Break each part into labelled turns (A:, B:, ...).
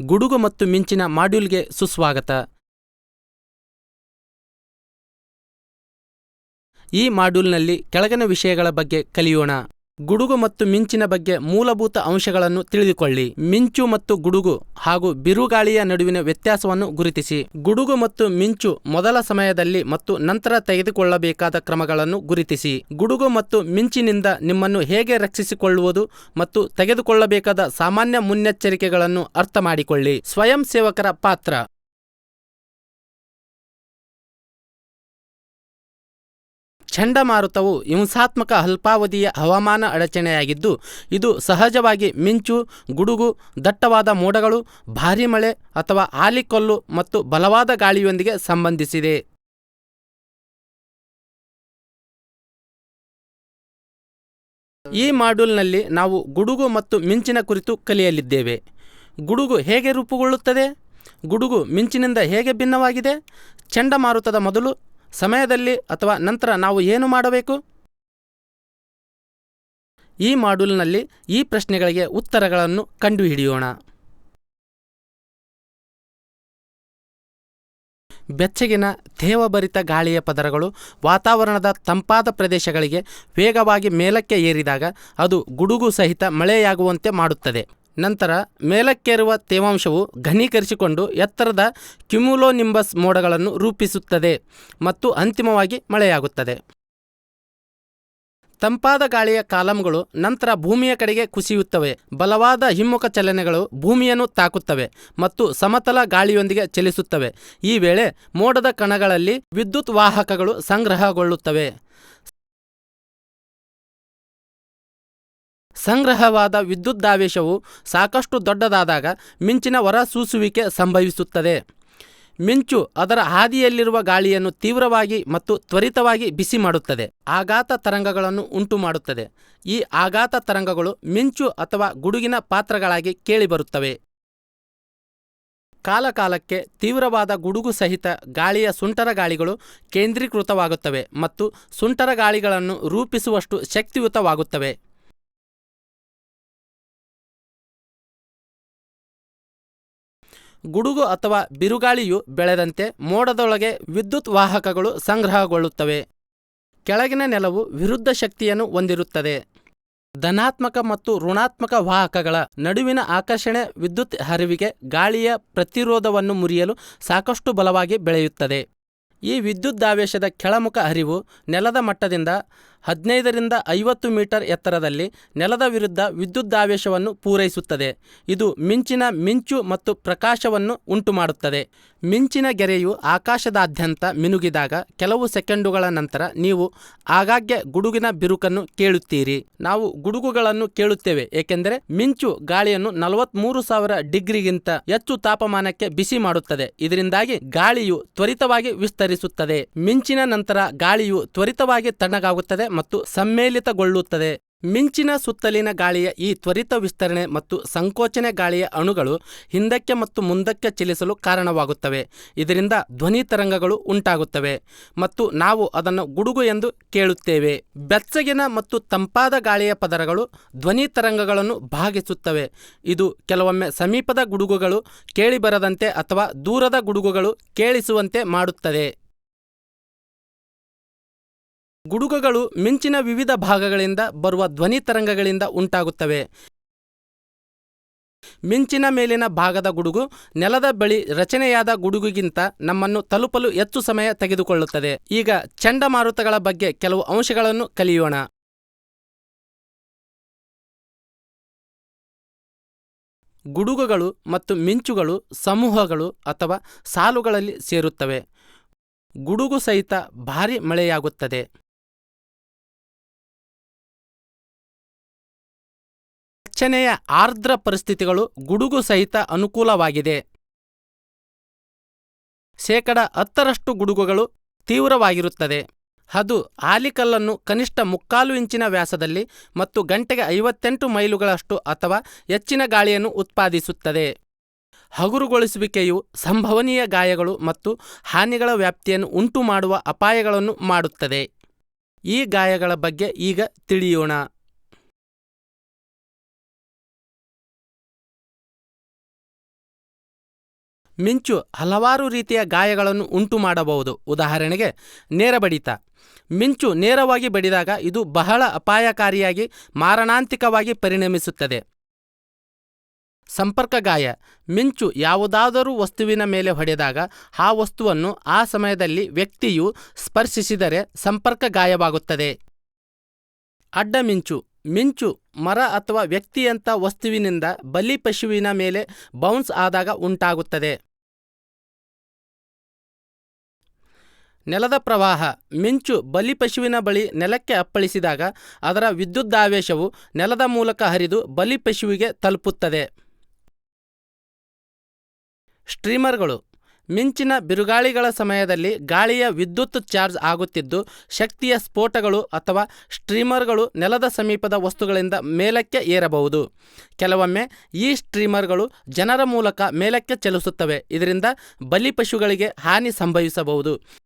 A: ಗುಡುಗು ಮತ್ತು ಮಿಂಚಿನ ಮಾಡ್ಯೂಲ್ಗೆ ಸುಸ್ವಾಗತ. ಈ ಮಾಡ್ಯೂಲ್ನಲ್ಲಿ ಕೆಳಗಿನ ವಿಷಯಗಳ ಬಗ್ಗೆ ಕಲಿಯೋಣ. ಗುಡುಗು ಮತ್ತು ಮಿಂಚಿನ ಬಗ್ಗೆ ಮೂಲಭೂತ ಅಂಶಗಳನ್ನು ತಿಳಿದುಕೊಳ್ಳಿ. ಮಿಂಚು ಮತ್ತು ಗುಡುಗು ಹಾಗೂ ಬಿರುಗಾಳಿಯ ನಡುವಿನ ವ್ಯತ್ಯಾಸವನ್ನು ಗುರುತಿಸಿ. ಗುಡುಗು ಮತ್ತು ಮಿಂಚು ಮೊದಲ ಸಮಯದಲ್ಲಿ ಮತ್ತು ನಂತರ ತೆಗೆದುಕೊಳ್ಳಬೇಕಾದ ಕ್ರಮಗಳನ್ನು ಗುರುತಿಸಿ. ಗುಡುಗು ಮತ್ತು ಮಿಂಚಿನಿಂದ ನಿಮ್ಮನ್ನು ಹೇಗೆ ರಕ್ಷಿಸಿಕೊಳ್ಳುವುದು ಮತ್ತು ತೆಗೆದುಕೊಳ್ಳಬೇಕಾದ ಸಾಮಾನ್ಯ ಮುನ್ನೆಚ್ಚರಿಕೆಗಳನ್ನು ಅರ್ಥ ಮಾಡಿಕೊಳ್ಳಿ ಸ್ವಯಂ ಸೇವಕರ ಪಾತ್ರ. ಚಂಡಮಾರುತವು ಹಿಂಸಾತ್ಮಕ ಅಲ್ಪಾವಧಿಯ ಹವಾಮಾನ ಅಡಚಣೆಯಾಗಿದ್ದು, ಇದು ಸಹಜವಾಗಿ ಮಿಂಚು, ಗುಡುಗು, ದಟ್ಟವಾದ ಮೋಡಗಳು, ಭಾರೀ ಮಳೆ ಅಥವಾ ಆಲಿಕೊಲ್ಲು ಮತ್ತು ಬಲವಾದ ಗಾಳಿಯೊಂದಿಗೆ ಸಂಬಂಧಿಸಿದೆ. ಈ ಮಾಡ್ಯೂಲ್ನಲ್ಲಿ ನಾವು ಗುಡುಗು ಮತ್ತು ಮಿಂಚಿನ ಕುರಿತು ಕಲಿಯಲಿದ್ದೇವೆ. ಗುಡುಗು ಹೇಗೆ ರೂಪುಗೊಳ್ಳುತ್ತದೆ? ಗುಡುಗು ಮಿಂಚಿನಿಂದ ಹೇಗೆ ಭಿನ್ನವಾಗಿದೆ? ಚಂಡಮಾರುತದ ಮೊದಲು ಸಮಯದಲ್ಲಿ ಅಥವಾ ನಂತರ ನಾವು ಏನು ಮಾಡಬೇಕು? ಈ ಮಾಡ್ಯೂಲ್ನಲ್ಲಿ ಈ ಪ್ರಶ್ನೆಗಳಿಗೆ ಉತ್ತರಗಳನ್ನು ಕಂಡುಹಿಡಿಯೋಣ. ಬೆಚ್ಚಗಿನ ತೇವಭರಿತ ಗಾಳಿಯ ಪದರಗಳು ವಾತಾವರಣದ ತಂಪಾದ ಪ್ರದೇಶಗಳಿಗೆ ವೇಗವಾಗಿ ಮೇಲಕ್ಕೆ ಏರಿದಾಗ ಅದು ಗುಡುಗು ಸಹಿತ ಮಳೆಯಾಗುವಂತೆ ಮಾಡುತ್ತದೆ. ನಂತರ ಮೇಲಕ್ಕೇರುವ ತೇವಾಂಶವು ಘನೀಕರಿಸಿಕೊಂಡು ಎತ್ತರದ ಕ್ಯುಮುಲೋನಿಂಬಸ್ ಮೋಡಗಳನ್ನು ರೂಪಿಸುತ್ತದೆ ಮತ್ತು ಅಂತಿಮವಾಗಿ ಮಳೆಯಾಗುತ್ತದೆ. ತಂಪಾದ ಗಾಳಿಯ ಕಾಲಂಗಳು ನಂತರ ಭೂಮಿಯ ಕಡೆಗೆ ಕುಸಿಯುತ್ತವೆ. ಬಲವಾದ ಹಿಮ್ಮುಖ ಚಲನೆಗಳು ಭೂಮಿಯನ್ನು ತಾಕುತ್ತವೆ ಮತ್ತು ಸಮತಲ ಗಾಳಿಯೊಂದಿಗೆ ಚಲಿಸುತ್ತವೆ. ಈ ವೇಳೆ ಮೋಡದ ಕಣಗಳಲ್ಲಿ ವಿದ್ಯುತ್ ವಾಹಕಗಳು ಸಂಗ್ರಹಗೊಳ್ಳುತ್ತವೆ. ಸಂಗ್ರಹವಾದ ವಿದ್ಯುದಾವೇಶವು ಸಾಕಷ್ಟು ದೊಡ್ಡದಾದಾಗ ಮಿಂಚಿನ ಹೊರಸೂಸುವಿಕೆ ಸಂಭವಿಸುತ್ತದೆ. ಮಿಂಚು ಅದರ ಹಾದಿಯಲ್ಲಿರುವ ಗಾಳಿಯನ್ನು ತೀವ್ರವಾಗಿ ಮತ್ತು ತ್ವರಿತವಾಗಿ ಬಿಸಿ ಮಾಡುತ್ತದೆ. ಆಘಾತ ತರಂಗಗಳನ್ನು ಉಂಟುಮಾಡುತ್ತದೆ. ಈ ಆಘಾತ ತರಂಗಗಳು ಮಿಂಚು ಅಥವಾ ಗುಡುಗಿನ ಪಾತ್ರಗಳಾಗಿ ಕೇಳಿಬರುತ್ತವೆ. ಕಾಲಕಾಲಕ್ಕೆ ತೀವ್ರವಾದ ಗುಡುಗು ಸಹಿತ ಗಾಳಿಯ ಸುಂಟರ ಗಾಳಿಗಳು ಕೇಂದ್ರೀಕೃತವಾಗುತ್ತವೆ ಮತ್ತು ಸುಂಟರ ಗಾಳಿಗಳನ್ನು ರೂಪಿಸುವಷ್ಟು ಶಕ್ತಿಯುತವಾಗುತ್ತವೆ. ಗುಡುಗು ಅಥವಾ ಬಿರುಗಾಳಿಯು ಬೆಳೆದಂತೆ ಮೋಡದೊಳಗೆ ವಿದ್ಯುತ್ ವಾಹಕಗಳು ಸಂಗ್ರಹಗೊಳ್ಳುತ್ತವೆ. ಕೆಳಗಿನ ನೆಲವು ವಿರುದ್ಧ ಶಕ್ತಿಯನ್ನು ಹೊಂದಿರುತ್ತದೆ. ಧನಾತ್ಮಕ ಮತ್ತು ಋಣಾತ್ಮಕ ವಾಹಕಗಳ ನಡುವಿನ ಆಕರ್ಷಣೆ ವಿದ್ಯುತ್ ಹರಿವಿಗೆ ಗಾಳಿಯ ಪ್ರತಿರೋಧವನ್ನು ಮುರಿಯಲು ಸಾಕಷ್ಟು ಬಲವಾಗಿ ಬೆಳೆಯುತ್ತದೆ. ಈ ವಿದ್ಯುದ್ದಾವೇಶದ ಕೆಳಮುಖ ಹರಿವು ನೆಲದ ಮಟ್ಟದಿಂದ ಹದಿನೈದರಿಂದ ಐವತ್ತು ಮೀಟರ್ ಎತ್ತರದಲ್ಲಿ ನೆಲದ ವಿರುದ್ಧ ವಿದ್ಯುದಾವೇಶವನ್ನು ಪೂರೈಸುತ್ತದೆ. ಇದು ಮಿಂಚಿನ ಮಿಂಚು ಮತ್ತು ಪ್ರಕಾಶವನ್ನು ಉಂಟುಮಾಡುತ್ತದೆ. ಮಿಂಚಿನ ಗೆರೆಯು ಆಕಾಶದಾದ್ಯಂತ ಮಿನುಗಿದಾಗ ಕೆಲವು ಸೆಕೆಂಡುಗಳ ನಂತರ ನೀವು ಆಗಾಗ್ಗೆ ಗುಡುಗಿನ ಬಿರುಕನ್ನು ಕೇಳುತ್ತೀರಿ. ನಾವು ಗುಡುಗುಗಳನ್ನು ಕೇಳುತ್ತೇವೆ, ಏಕೆಂದರೆ ಮಿಂಚು ಗಾಳಿಯನ್ನು ನಲವತ್ಮೂರು ಸಾವಿರ ಡಿಗ್ರಿಗಿಂತ ಹೆಚ್ಚು ತಾಪಮಾನಕ್ಕೆ ಬಿಸಿ ಮಾಡುತ್ತದೆ. ಇದರಿಂದಾಗಿ ಗಾಳಿಯು ತ್ವರಿತವಾಗಿ ವಿಸ್ತರಿಸುತ್ತದೆ. ಮಿಂಚಿನ ನಂತರ ಗಾಳಿಯು ತ್ವರಿತವಾಗಿ ತಣ್ಣಗಾಗುತ್ತದೆ ಮತ್ತು ಸಮ್ಮೇಲಿತಗೊಳ್ಳುತ್ತದೆ. ಮಿಂಚಿನ ಸುತ್ತಲಿನ ಗಾಳಿಯ ಈ ತ್ವರಿತ ವಿಸ್ತರಣೆ ಮತ್ತು ಸಂಕೋಚನೆ ಗಾಳಿಯ ಅಣುಗಳು ಹಿಂದಕ್ಕೆ ಮತ್ತು ಮುಂದಕ್ಕೆ ಚಲಿಸಲು ಕಾರಣವಾಗುತ್ತವೆ. ಇದರಿಂದ ಧ್ವನಿ ತರಂಗಗಳು ಉಂಟಾಗುತ್ತವೆ ಮತ್ತು ನಾವು ಅದನ್ನು ಗುಡುಗು ಎಂದು ಕೇಳುತ್ತೇವೆ. ಬೆಚ್ಚಗಿನ ಮತ್ತು ತಂಪಾದ ಗಾಳಿಯ ಪದರಗಳು ಧ್ವನಿ ತರಂಗಗಳನ್ನು ಭಾಗಿಸುತ್ತವೆ. ಇದು ಕೆಲವೊಮ್ಮೆ ಸಮೀಪದ ಗುಡುಗುಗಳು ಕೇಳಿಬರದಂತೆ ಅಥವಾ ದೂರದ ಗುಡುಗುಗಳು ಕೇಳಿಸುವಂತೆ ಮಾಡುತ್ತದೆ. ಗುಡುಗುಗಳು ಮಿಂಚಿನ ವಿವಿಧ ಭಾಗಗಳಿಂದ ಬರುವ ಧ್ವನಿ ತರಂಗಗಳಿಂದ ಉಂಟಾಗುತ್ತವೆ. ಮಿಂಚಿನ ಮೇಲಿನ ಭಾಗದ ಗುಡುಗು ನೆಲದ ಬಳಿ ರಚನೆಯಾದ ಗುಡುಗುಗಿಂತ ನಮ್ಮನ್ನು ತಲುಪಲು ಹೆಚ್ಚು ಸಮಯ ತೆಗೆದುಕೊಳ್ಳುತ್ತದೆ. ಈಗ ಚಂಡಮಾರುತಗಳ ಬಗ್ಗೆ ಕೆಲವು ಅಂಶಗಳನ್ನು ಕಲಿಯೋಣ. ಗುಡುಗುಗಳು ಮತ್ತು ಮಿಂಚುಗಳು ಸಮೂಹಗಳು ಅಥವಾ ಸಾಲುಗಳಲ್ಲಿ ಸೇರುತ್ತವೆ. ಗುಡುಗು ಸಹಿತ ಭಾರಿ ಮಳೆಯಾಗುತ್ತದೆ. ರಚನೆಯ ಆರ್ದ್ರ ಪರಿಸ್ಥಿತಿಗಳು ಗುಡುಗು ಸಹಿತ ಅನುಕೂಲವಾಗಿದೆ. ಶೇಕಡ ಹತ್ತರಷ್ಟು ಗುಡುಗುಗಳು ತೀವ್ರವಾಗಿರುತ್ತದೆ. ಅದು ಆಲಿಕಲ್ಲನ್ನು ಕನಿಷ್ಠ ಮುಕ್ಕಾಲು ಇಂಚಿನ ವ್ಯಾಸದಲ್ಲಿ ಮತ್ತು ಗಂಟೆಗೆ ಐವತ್ತೆಂಟು ಮೈಲುಗಳಷ್ಟು ಅಥವಾ ಹೆಚ್ಚಿನ ಗಾಳಿಯನ್ನು ಉತ್ಪಾದಿಸುತ್ತದೆ. ಹಗುರುಗೊಳಿಸುವಿಕೆಯು ಸಂಭವನೀಯ ಗಾಯಗಳು ಮತ್ತು ಹಾನಿಗಳ ವ್ಯಾಪ್ತಿಯನ್ನು ಉಂಟುಮಾಡುವ ಅಪಾಯಗಳನ್ನು ಮಾಡುತ್ತದೆ. ಈ ಗಾಯಗಳ ಬಗ್ಗೆ ಈಗ ತಿಳಿಯೋಣ. ಮಿಂಚು ಹಲವಾರು ರೀತಿಯ ಗಾಯಗಳನ್ನು ಉಂಟು ಮಾಡಬಹುದು. ಉದಾಹರಣೆಗೆ, ನೇರ ಬಡಿತ. ಮಿಂಚು ನೇರವಾಗಿ ಬಡಿದಾಗ ಇದು ಬಹಳ ಅಪಾಯಕಾರಿಯಾಗಿ, ಮಾರಣಾಂತಿಕವಾಗಿ ಪರಿಣಮಿಸುತ್ತದೆ. ಸಂಪರ್ಕ ಗಾಯ. ಮಿಂಚು ಯಾವುದಾದರೂ ವಸ್ತುವಿನ ಮೇಲೆ ಹೊಡೆದಾಗ ಆ ವಸ್ತುವನ್ನು ಆ ಸಮಯದಲ್ಲಿ ವ್ಯಕ್ತಿಯು ಸ್ಪರ್ಶಿಸಿದರೆ ಸಂಪರ್ಕ ಗಾಯವಾಗುತ್ತದೆ. ಅಡ್ಡ ಮಿಂಚು. ಮಿಂಚು, ಮರ ಅಥವಾ ವ್ಯಕ್ತಿಯಂಥ ವಸ್ತುವಿನಿಂದ ಬಲಿ ಪಶುವಿನ ಮೇಲೆ ಬೌನ್ಸ್ ಆದಾಗ ಉಂಟಾಗುತ್ತದೆ. ನೆಲದ ಪ್ರವಾಹ, ಮಿಂಚು ಬಲಿಪಶುವಿನ ಬಳಿ ನೆಲಕ್ಕೆ ಅಪ್ಪಳಿಸಿದಾಗ ಅದರ ವಿದ್ಯುದಾವೇಶವು ನೆಲದ ಮೂಲಕ ಹರಿದು ಬಲಿಪಶುವಿಗೆ ತಲುಪುತ್ತದೆ. ಸ್ಟ್ರೀಮರ್ಗಳು ಮಿಂಚಿನ ಬಿರುಗಾಳಿಗಳ ಸಮಯದಲ್ಲಿ ಗಾಳಿಯ ವಿದ್ಯುತ್ ಚಾರ್ಜ್ ಆಗುತ್ತಿದ್ದು, ಶಕ್ತಿಯ ಸ್ಫೋಟಗಳು ಅಥವಾ ಸ್ಟ್ರೀಮರ್ಗಳು ನೆಲದ ಸಮೀಪದ ವಸ್ತುಗಳಿಂದ ಮೇಲಕ್ಕೆ ಏರಬಹುದು. ಕೆಲವೊಮ್ಮೆ ಈ ಸ್ಟ್ರೀಮರ್ಗಳು ಜನರ ಮೂಲಕ ಮೇಲಕ್ಕೆ ಚಲಿಸುತ್ತವೆ. ಇದರಿಂದ ಬಲಿಪಶುಗಳಿಗೆ ಹಾನಿ ಸಂಭವಿಸಬಹುದು.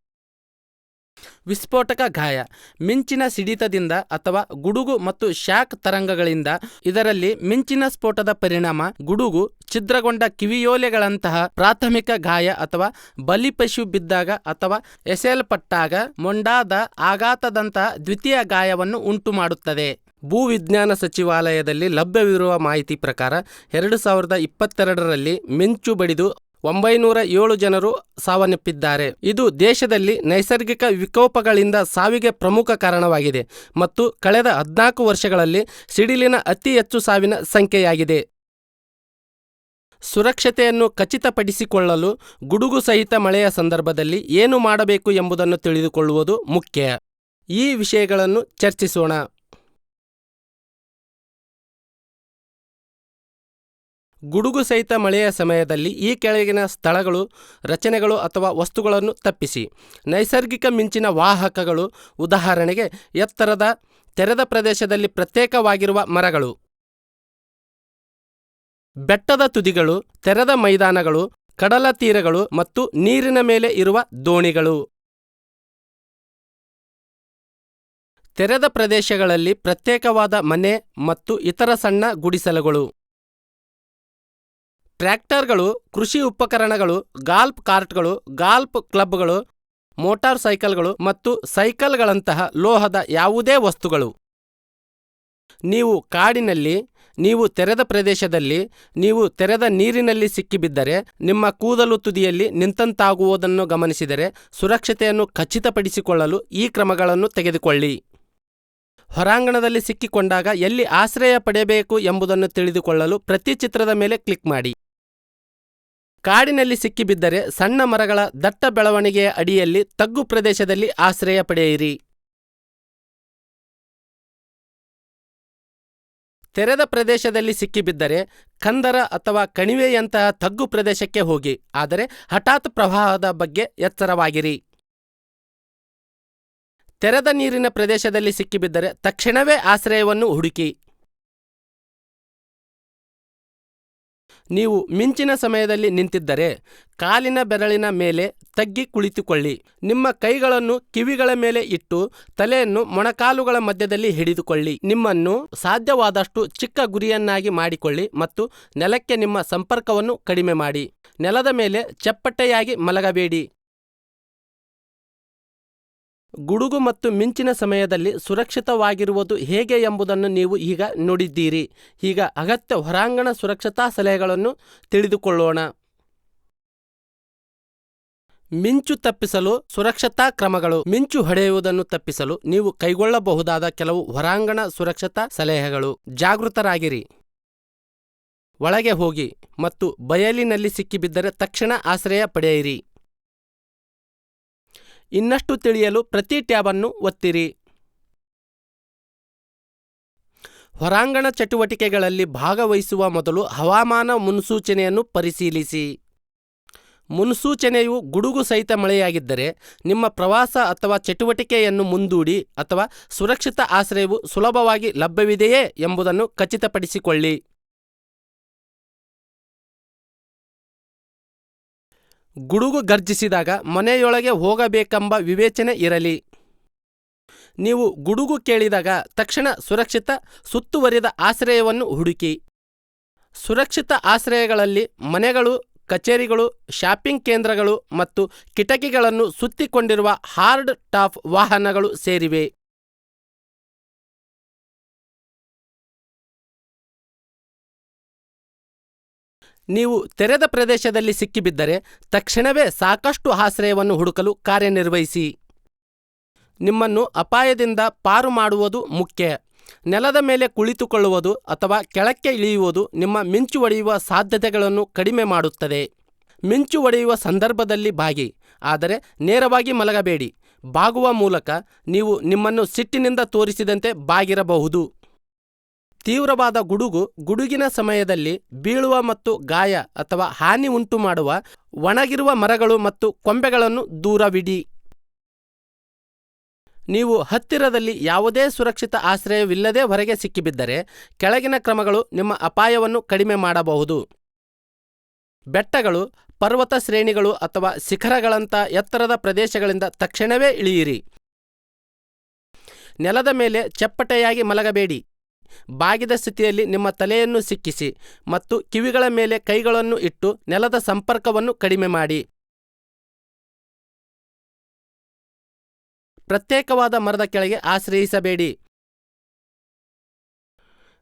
A: ವಿಸ್ಫೋಟಕ ಗಾಯ, ಮಿಂಚಿನ ಸಿಡಿತದಿಂದ ಅಥವಾ ಗುಡುಗು ಮತ್ತು ಶಾಕ್ ತರಂಗಗಳಿಂದ, ಇದರಲ್ಲಿ ಮಿಂಚಿನ ಸ್ಫೋಟದ ಪರಿಣಾಮ ಗುಡುಗು, ಛಿದ್ರಗೊಂಡ ಕಿವಿಯೋಲೆಗಳಂತಹ ಪ್ರಾಥಮಿಕ ಗಾಯ ಅಥವಾ ಬಲಿಪಶು ಬಿದ್ದಾಗ ಅಥವಾ ಎಸೆಯಲ್ಪಟ್ಟಾಗ ಮೊಂಡಾದ ಆಘಾತದಂತಹ ದ್ವಿತೀಯ ಗಾಯವನ್ನು ಉಂಟುಮಾಡುತ್ತದೆ. ಭೂವಿಜ್ಞಾನ ಸಚಿವಾಲಯದಲ್ಲಿ ಲಭ್ಯವಿರುವ ಮಾಹಿತಿ ಪ್ರಕಾರ ಎರಡು ಸಾವಿರದ ಇಪ್ಪತ್ತೆರಡರಲ್ಲಿ ಮಿಂಚು ಬಡಿದು ಒಂಬೈನೂರ ಏಳು ಜನರು ಸಾವನ್ನಪ್ಪಿದ್ದಾರೆ. ಇದು ದೇಶದಲ್ಲಿ ನೈಸರ್ಗಿಕ ವಿಕೋಪಗಳಿಂದ ಸಾವಿಗೆ ಪ್ರಮುಖ ಕಾರಣವಾಗಿದೆ ಮತ್ತು ಕಳೆದ ಹದಿನಾಲ್ಕು ವರ್ಷಗಳಲ್ಲಿ ಸಿಡಿಲಿನ ಅತಿ ಹೆಚ್ಚು ಸಾವಿನ ಸಂಖ್ಯೆಯಾಗಿದೆ. ಸುರಕ್ಷತೆಯನ್ನು ಖಚಿತಪಡಿಸಿಕೊಳ್ಳಲು ಗುಡುಗು ಸಹಿತ ಮಳೆಯ ಸಂದರ್ಭದಲ್ಲಿ ಏನು ಮಾಡಬೇಕು ಎಂಬುದನ್ನು ತಿಳಿದುಕೊಳ್ಳುವುದು ಮುಖ್ಯ. ಈ ವಿಷಯಗಳನ್ನು ಚರ್ಚಿಸೋಣ. ಗುಡುಗು ಸಹಿತ ಮಳೆಯ ಸಮಯದಲ್ಲಿ ಈ ಕೆಳಗಿನ ಸ್ಥಳಗಳು, ರಚನೆಗಳು ಅಥವಾ ವಸ್ತುಗಳನ್ನು ತಪ್ಪಿಸಿ. ನೈಸರ್ಗಿಕ ಮಿಂಚಿನ ವಾಹಕಗಳು, ಉದಾಹರಣೆಗೆ ಎತ್ತರದ, ತೆರೆದ ಪ್ರದೇಶದಲ್ಲಿ ಪ್ರತ್ಯೇಕವಾಗಿರುವ ಮರಗಳು. ಬೆಟ್ಟದ ತುದಿಗಳು, ತೆರೆದ ಮೈದಾನಗಳು, ಕಡಲ ತೀರಗಳು ಮತ್ತು ನೀರಿನ ಮೇಲೆ ಇರುವ ದೋಣಿಗಳು. ತೆರೆದ ಪ್ರದೇಶಗಳಲ್ಲಿ ಪ್ರತ್ಯೇಕವಾದ ಮನೆ ಮತ್ತು ಇತರ ಸಣ್ಣ ಗುಡಿಸಲುಗಳು. ಟ್ರ್ಯಾಕ್ಟರ್ಗಳು, ಕೃಷಿ ಉಪಕರಣಗಳು ಗಾಲ್ಪ್ ಕಾರ್ಟ್ಗಳು, ಗಾಲ್ಫ್ ಕ್ಲಬ್ಗಳು, ಮೋಟಾರ್ ಸೈಕಲ್ಗಳು ಮತ್ತು ಸೈಕಲ್ಗಳಂತಹ ಲೋಹದ ಯಾವುದೇ ವಸ್ತುಗಳು. ನೀವು ಕಾಡಿನಲ್ಲಿ, ನೀವು ತೆರೆದ ಪ್ರದೇಶದಲ್ಲಿ, ನೀವು ತೆರೆದ ನೀರಿನಲ್ಲಿ ಸಿಕ್ಕಿಬಿದ್ದರೆ, ನಿಮ್ಮ ಕೂದಲು ತುದಿಯಲ್ಲಿ ನಿಂತಂತಾಗುವುದನ್ನು ಗಮನಿಸಿದರೆ, ಸುರಕ್ಷತೆಯನ್ನು ಖಚಿತಪಡಿಸಿಕೊಳ್ಳಲು ಈ ಕ್ರಮಗಳನ್ನು ತೆಗೆದುಕೊಳ್ಳಿ. ಹೊರಾಂಗಣದಲ್ಲಿ ಸಿಕ್ಕಿಕೊಂಡಾಗ ಎಲ್ಲಿ ಆಶ್ರಯ ಪಡೆಯಬೇಕು ಎಂಬುದನ್ನು ತಿಳಿದುಕೊಳ್ಳಲು ಪ್ರತಿ ಚಿತ್ರದ ಮೇಲೆ ಕ್ಲಿಕ್ ಮಾಡಿ. ಕಾಡಿನಲ್ಲಿ ಸಿಕ್ಕಿಬಿದ್ದರೆ ಸಣ್ಣ ಮರಗಳ ದಟ್ಟ ಬೆಳವಣಿಗೆಯ ಅಡಿಯಲ್ಲಿ ತಗ್ಗು ಪ್ರದೇಶದಲ್ಲಿ ಆಶ್ರಯ ಪಡೆಯಿರಿ. ತೆರೆದ ಪ್ರದೇಶದಲ್ಲಿ ಸಿಕ್ಕಿಬಿದ್ದರೆ ಕಂದರ ಅಥವಾ ಕಣಿವೆಯಂತಹ ತಗ್ಗು ಪ್ರದೇಶಕ್ಕೆ ಹೋಗಿ, ಆದರೆ ಹಠಾತ್ ಪ್ರವಾಹದ ಬಗ್ಗೆ ಎಚ್ಚರವಾಗಿರಿ. ತೆರೆದ ನೀರಿನ ಪ್ರದೇಶದಲ್ಲಿ ಸಿಕ್ಕಿಬಿದ್ದರೆ ತಕ್ಷಣವೇ ಆಶ್ರಯವನ್ನು ಹುಡುಕಿ. ನೀವು ಮಿಂಚಿನ ಸಮಯದಲ್ಲಿ ನಿಂತಿದ್ದರೆ ಕಾಲಿನ ಬೆರಳಿನ ಮೇಲೆ ತಗ್ಗಿ ಕುಳಿತುಕೊಳ್ಳಿ. ನಿಮ್ಮ ಕೈಗಳನ್ನು ಕಿವಿಗಳ ಮೇಲೆ ಇಟ್ಟು ತಲೆಯನ್ನು ಮೊಣಕಾಲುಗಳ ಮಧ್ಯದಲ್ಲಿ ಹಿಡಿದುಕೊಳ್ಳಿ. ನಿಮ್ಮನ್ನು ಸಾಧ್ಯವಾದಷ್ಟು ಚಿಕ್ಕ ಗುರಿಯನ್ನಾಗಿ ಮಾಡಿಕೊಳ್ಳಿ ಮತ್ತು ನೆಲಕ್ಕೆ ನಿಮ್ಮ ಸಂಪರ್ಕವನ್ನು ಕಡಿಮೆ ಮಾಡಿ. ನೆಲದ ಮೇಲೆ ಚಪ್ಪಟ್ಟೆಯಾಗಿ ಮಲಗಬೇಡಿ. ಗುಡುಗು ಮತ್ತು ಮಿಂಚಿನ ಸಮಯದಲ್ಲಿ ಸುರಕ್ಷಿತವಾಗಿರುವುದು ಹೇಗೆ ಎಂಬುದನ್ನು ನೀವು ಈಗ ನೋಡಿದ್ದೀರಿ. ಈಗ ಅಗತ್ಯ ಹೊರಾಂಗಣ ಸುರಕ್ಷತಾ ಸಲಹೆಗಳನ್ನು ತಿಳಿದುಕೊಳ್ಳೋಣ. ಮಿಂಚು ತಪ್ಪಿಸಲು ಸುರಕ್ಷತಾ ಕ್ರಮಗಳು. ಮಿಂಚು ಹೊಡೆಯುವುದನ್ನು ತಪ್ಪಿಸಲು ನೀವು ಕೈಗೊಳ್ಳಬಹುದಾದ ಕೆಲವು ಹೊರಾಂಗಣ ಸುರಕ್ಷತಾ ಸಲಹೆಗಳು. ಜಾಗೃತರಾಗಿರಿ. ಒಳಗೆ ಹೋಗಿ ಮತ್ತು ಬಯಲಿನಲ್ಲಿ ಸಿಕ್ಕಿಬಿದ್ದರೆ ತಕ್ಷಣ ಆಶ್ರಯ ಪಡೆಯಿರಿ. ಇನ್ನಷ್ಟು ತಿಳಿಯಲು ಪ್ರತಿ ಟ್ಯಾಬನ್ನು ಒತ್ತಿರಿ. ಹೊರಾಂಗಣ ಚಟುವಟಿಕೆಗಳಲ್ಲಿ ಭಾಗವಹಿಸುವ ಮೊದಲು ಹವಾಮಾನ ಮುನ್ಸೂಚನೆಯನ್ನು ಪರಿಶೀಲಿಸಿ. ಮುನ್ಸೂಚನೆಯು ಗುಡುಗು ಸಹಿತ ಮಳೆಯಾಗಿದ್ದರೆ ನಿಮ್ಮ ಪ್ರವಾಸ ಅಥವಾ ಚಟುವಟಿಕೆಯನ್ನು ಮುಂದೂಡಿ ಅಥವಾ ಸುರಕ್ಷಿತ ಆಶ್ರಯವು ಸುಲಭವಾಗಿ ಲಭ್ಯವಿದೆಯೇ ಎಂಬುದನ್ನು ಖಚಿತಪಡಿಸಿಕೊಳ್ಳಿ. ಗುಡುಗು ಗರ್ಜಿಸಿದಾಗ ಮನೆಯೊಳಗೆ ಹೋಗಬೇಕೆಂಬ ವಿವೇಚನೆ ಇರಲಿ. ನೀವು ಗುಡುಗು ಕೇಳಿದಾಗ ತಕ್ಷಣ ಸುರಕ್ಷಿತ ಸುತ್ತುವರಿದ ಆಶ್ರಯವನ್ನು ಹುಡುಕಿ. ಸುರಕ್ಷಿತ ಆಶ್ರಯಗಳಲ್ಲಿ ಮನೆಗಳು, ಕಚೇರಿಗಳು, ಶಾಪಿಂಗ್ ಕೇಂದ್ರಗಳು ಮತ್ತು ಕಿಟಕಿಗಳನ್ನು ಸುತ್ತಿಕೊಂಡಿರುವ ಹಾರ್ಡ್ ಟಾಪ್ ವಾಹನಗಳು ಸೇರಿವೆ. ನೀವು ತೆರೆದ ಪ್ರದೇಶದಲ್ಲಿ ಸಿಕ್ಕಿಬಿದ್ದರೆ ತಕ್ಷಣವೇ ಸಾಕಷ್ಟು ಆಶ್ರಯವನ್ನು ಹುಡುಕಲು ಕಾರ್ಯನಿರ್ವಹಿಸಿ. ನಿಮ್ಮನ್ನು ಅಪಾಯದಿಂದ ಪಾರು ಮಾಡುವುದು ಮುಖ್ಯ. ನೆಲದ ಮೇಲೆ ಕುಳಿತುಕೊಳ್ಳುವುದು ಅಥವಾ ಕೆಳಕ್ಕೆ ಇಳಿಯುವುದು ನಿಮ್ಮ ಮಿಂಚು ಒಡೆಯುವ ಸಾಧ್ಯತೆಗಳನ್ನು ಕಡಿಮೆ ಮಾಡುತ್ತದೆ. ಮಿಂಚು ಒಡೆಯುವ ಸಂದರ್ಭದಲ್ಲಿ ಬಾಗಿ, ಆದರೆ ನೇರವಾಗಿ ಮಲಗಬೇಡಿ. ಬಾಗುವ ಮೂಲಕ ನೀವು ನಿಮ್ಮನ್ನು ಸಿಟ್ಟಿನಿಂದ ತೋರಿಸಿದಂತೆ ಬಾಗಿರಬಹುದು. ತೀವ್ರವಾದ ಗುಡುಗು ಗುಡುಗಿನ ಸಮಯದಲ್ಲಿ ಬೀಳುವ ಮತ್ತು ಗಾಯ ಅಥವಾ ಹಾನಿ ಉಂಟು ಮಾಡುವ, ಒಣಗಿರುವ ಮರಗಳು ಮತ್ತು ಕೊಂಬೆಗಳನ್ನು ದೂರವಿಡಿ. ನೀವು ಹತ್ತಿರದಲ್ಲಿ ಯಾವುದೇ ಸುರಕ್ಷಿತ ಆಶ್ರಯವಿಲ್ಲದೆ ಹೊರಗೆ ಸಿಕ್ಕಿಬಿದ್ದರೆ ಕೆಳಗಿನ ಕ್ರಮಗಳು ನಿಮ್ಮ ಅಪಾಯವನ್ನು ಕಡಿಮೆ ಮಾಡಬಹುದು. ಬೆಟ್ಟಗಳು, ಪರ್ವತ ಶ್ರೇಣಿಗಳು ಅಥವಾ ಶಿಖರಗಳಂಥ ಎತ್ತರದ ಪ್ರದೇಶಗಳಿಂದ ತಕ್ಷಣವೇ ಇಳಿಯಿರಿ. ನೆಲದ ಮೇಲೆ ಚಪ್ಪಟೆಯಾಗಿ ಮಲಗಬೇಡಿ. ಬಾಗಿದ ಸ್ಥಿತಿಯಲ್ಲಿ ನಿಮ್ಮ ತಲೆಯನ್ನು ಸಿಕ್ಕಿಸಿ ಮತ್ತು ಕಿವಿಗಳ ಮೇಲೆ ಕೈಗಳನ್ನು ಇಟ್ಟು ನೆಲದ ಸಂಪರ್ಕವನ್ನು ಕಡಿಮೆ ಮಾಡಿ. ಪ್ರತ್ಯೇಕವಾದ ಮರದ ಕೆಳಗೆ ಆಶ್ರಯಿಸಬೇಡಿ.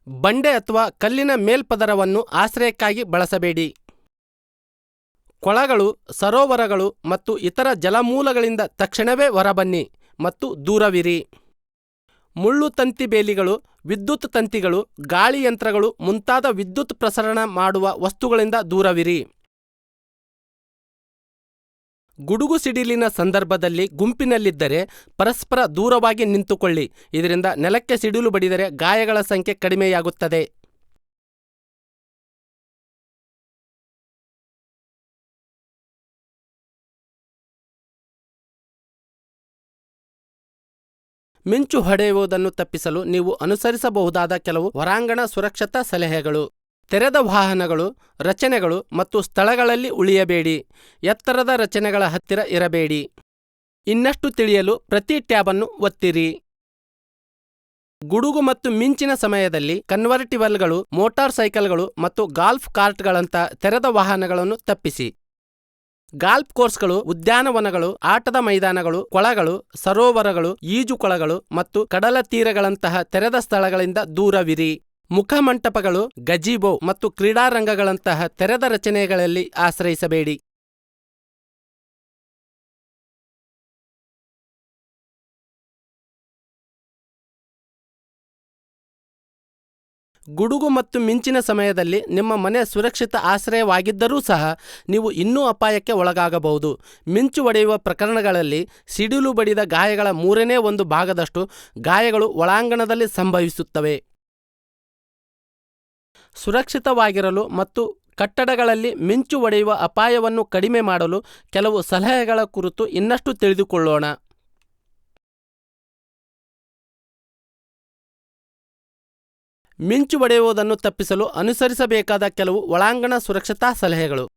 A: ಬಂಡೆ ಅಥವಾ ಕಲ್ಲಿನ ಮೇಲ್ಪದರವನ್ನು ಆಶ್ರಯಕ್ಕಾಗಿ ಬಳಸಬೇಡಿ. ಕೊಳಗಳು, ಸರೋವರಗಳು ಮತ್ತು ಇತರ ಜಲಮೂಲಗಳಿಂದ ತಕ್ಷಣವೇ ಹೊರಬನ್ನಿ ಮತ್ತು ದೂರವಿರಿ. ಮುಳ್ಳು ತಂತಿ ಬೇಲಿಗಳು, ವಿದ್ಯುತ್ ತಂತಿಗಳು ಗಾಳಿಯಂತ್ರಗಳು ಮುಂತಾದ ವಿದ್ಯುತ್ ಪ್ರಸರಣ ಮಾಡುವ ವಸ್ತುಗಳಿಂದ ದೂರವಿರಿ. ಗುಡುಗು ಸಿಡಿಲಿನ ಸಂದರ್ಭದಲ್ಲಿ ಗುಂಪಿನಲ್ಲಿದ್ದರೆ ಪರಸ್ಪರ ದೂರವಾಗಿ ನಿಂತುಕೊಳ್ಳಿ. ಇದರಿಂದ ನೆಲಕ್ಕೆ ಸಿಡಿಲು ಬಡಿದರೆ ಗಾಯಗಳ ಸಂಖ್ಯೆ ಕಡಿಮೆಯಾಗುತ್ತದೆ. ಮಿಂಚು ಹೊಡೆಯುವುದನ್ನು ತಪ್ಪಿಸಲು ನೀವು ಅನುಸರಿಸಬಹುದಾದ ಕೆಲವು ಹೊರಾಂಗಣ ಸುರಕ್ಷತಾ ಸಲಹೆಗಳು. ತೆರೆದ ವಾಹನಗಳು, ರಚನೆಗಳು ಮತ್ತು ಸ್ಥಳಗಳಲ್ಲಿ ಉಳಿಯಬೇಡಿ. ಎತ್ತರದ ರಚನೆಗಳ ಹತ್ತಿರ ಇರಬೇಡಿ. ಇನ್ನಷ್ಟು ತಿಳಿಯಲು ಪ್ರತಿ ಟ್ಯಾಬನ್ನು ಒತ್ತಿರಿ. ಗುಡುಗು ಮತ್ತು ಮಿಂಚಿನ ಸಮಯದಲ್ಲಿ ಕನ್ವರ್ಟಿಬಲ್ಗಳು, ಮೋಟಾರ್ ಸೈಕಲ್ಗಳು ಮತ್ತು ಗಾಲ್ಫ್ ಕಾರ್ಟ್ಗಳಂಥ ತೆರೆದ ವಾಹನಗಳನ್ನು ತಪ್ಪಿಸಿ. ಗಾಲ್ಫ್ ಕೋರ್ಸ್ಗಳು, ಉದ್ಯಾನವನಗಳು, ಆಟದ ಮೈದಾನಗಳು, ಕೊಳಗಳು, ಸರೋವರಗಳು ಈಜುಕೊಳಗಳು ಮತ್ತು ಕಡಲ ತೀರಗಳಂತಹ ತೆರೆದ ಸ್ಥಳಗಳಿಂದ ದೂರವಿರಿ. ಮುಖಮಂಟಪಗಳು ಗಜೀಬೋ ಮತ್ತು ಕ್ರೀಡಾರಂಗಗಳಂತಹ ತೆರೆದ ರಚನೆಗಳಲ್ಲಿ ಆಶ್ರಯಿಸಬೇಡಿ. ಗುಡುಗು ಮತ್ತು ಮಿಂಚಿನ ಸಮಯದಲ್ಲಿ ನಿಮ್ಮ ಮನೆ ಸುರಕ್ಷಿತ ಆಶ್ರಯವಾಗಿದ್ದರೂ ಸಹ ನೀವು ಇನ್ನೂ ಅಪಾಯಕ್ಕೆ ಒಳಗಾಗಬಹುದು. ಮಿಂಚು ಒಡೆಯುವ ಪ್ರಕರಣಗಳಲ್ಲಿ ಸಿಡಿಲು ಬಡಿದ ಗಾಯಗಳ ಮೂರನೇ ಒಂದು ಭಾಗದಷ್ಟು ಗಾಯಗಳು ಒಳಾಂಗಣದಲ್ಲಿ ಸಂಭವಿಸುತ್ತವೆ. ಸುರಕ್ಷಿತವಾಗಿರಲು ಮತ್ತು ಕಟ್ಟಡಗಳಲ್ಲಿ ಮಿಂಚು ಒಡೆಯುವ ಅಪಾಯವನ್ನು ಕಡಿಮೆ ಮಾಡಲು ಕೆಲವು ಸಲಹೆಗಳ ಕುರಿತು ಇನ್ನಷ್ಟು ತಿಳಿದುಕೊಳ್ಳೋಣ. ಮಿಂಚು ಒಡೆಯುವುದನ್ನು ತಪ್ಪಿಸಲು ಅನುಸರಿಸಬೇಕಾದ ಕೆಲವು ಒಳಾಂಗಣ ಸುರಕ್ಷತಾ ಸಲಹೆಗಳು.